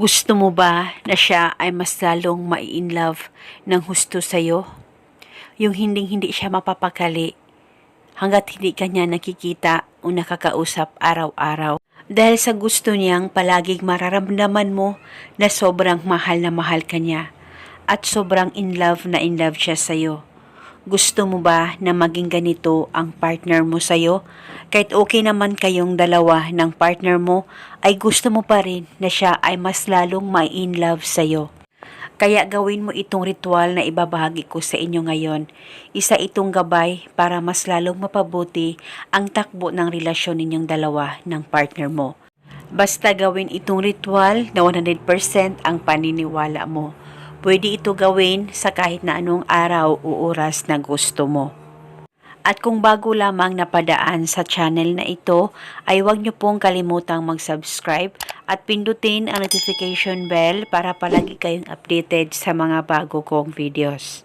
Gusto mo ba na siya ay mas lalong mai-in love ng husto sa'yo? Yung hinding-hindi siya mapapakali hanggat hindi ka niya nakikita o nakakausap araw-araw. Dahil sa gusto niyang palaging mararamdaman mo na sobrang mahal na mahal ka niya at sobrang in love na in love siya sa'yo. Gusto mo ba na maging ganito ang partner mo sa'yo? Kahit okay naman kayong dalawa ng partner mo, ay gusto mo pa rin na siya ay mas lalong may in love sa'yo. Kaya gawin mo itong ritual na ibabahagi ko sa inyo ngayon. Isa itong gabay para mas lalong mapabuti ang takbo ng relasyon ninyong dalawa ng partner mo. Basta gawin itong ritual na 100% ang paniniwala mo. Pwede ito gawin sa kahit na anong araw o oras na gusto mo. At kung bago lamang napadaan sa channel na ito, ay huwag niyo pong kalimutang mag-subscribe at pindutin ang notification bell para palagi kayong updated sa mga bago kong videos.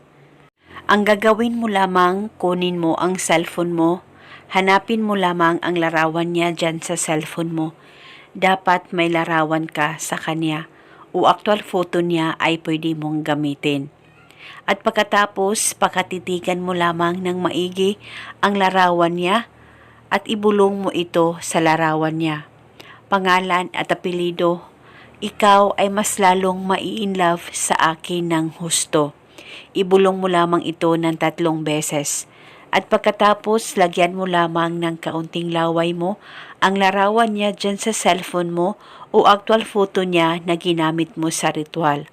Ang gagawin mo lamang, kunin mo ang cellphone mo, hanapin mo lamang ang larawan niya dyan sa cellphone mo. Dapat may larawan ka sa kanya o actual photo niya ay pwede mong gamitin. At pagkatapos, pakatitigan mo lamang ng maigi ang larawan niya at ibulong mo ito sa larawan niya. Pangalan at apelido, ikaw ay mas lalong mai-inlove sa akin ng husto. Ibulong mo lamang ito ng tatlong beses. At pagkatapos, lagyan mo lamang ng kaunting laway mo ang larawan niya dyan sa cellphone mo o actual photo niya na ginamit mo sa ritual.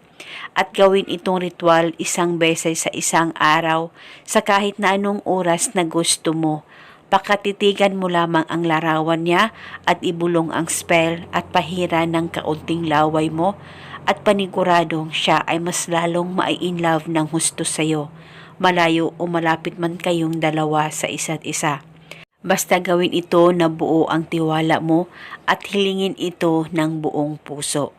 At gawin itong ritual isang beses sa isang araw sa kahit na anong oras na gusto mo. Pakatitigan mo lamang ang larawan niya at ibulong ang spell at pahira ng kaunting laway mo at paniguradong siya ay mas lalong mai-in love ng husto sa'yo, malayo o malapit man kayong dalawa sa isa't isa. Basta gawin ito na buo ang tiwala mo at hilingin ito ng buong puso.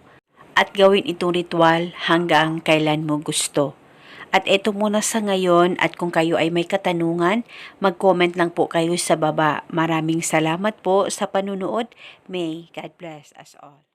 At gawin itong ritual hanggang kailan mo gusto. At ito muna sa ngayon at kung kayo ay may katanungan, mag-comment lang po kayo sa baba. Maraming salamat po sa panunood. May God bless us all.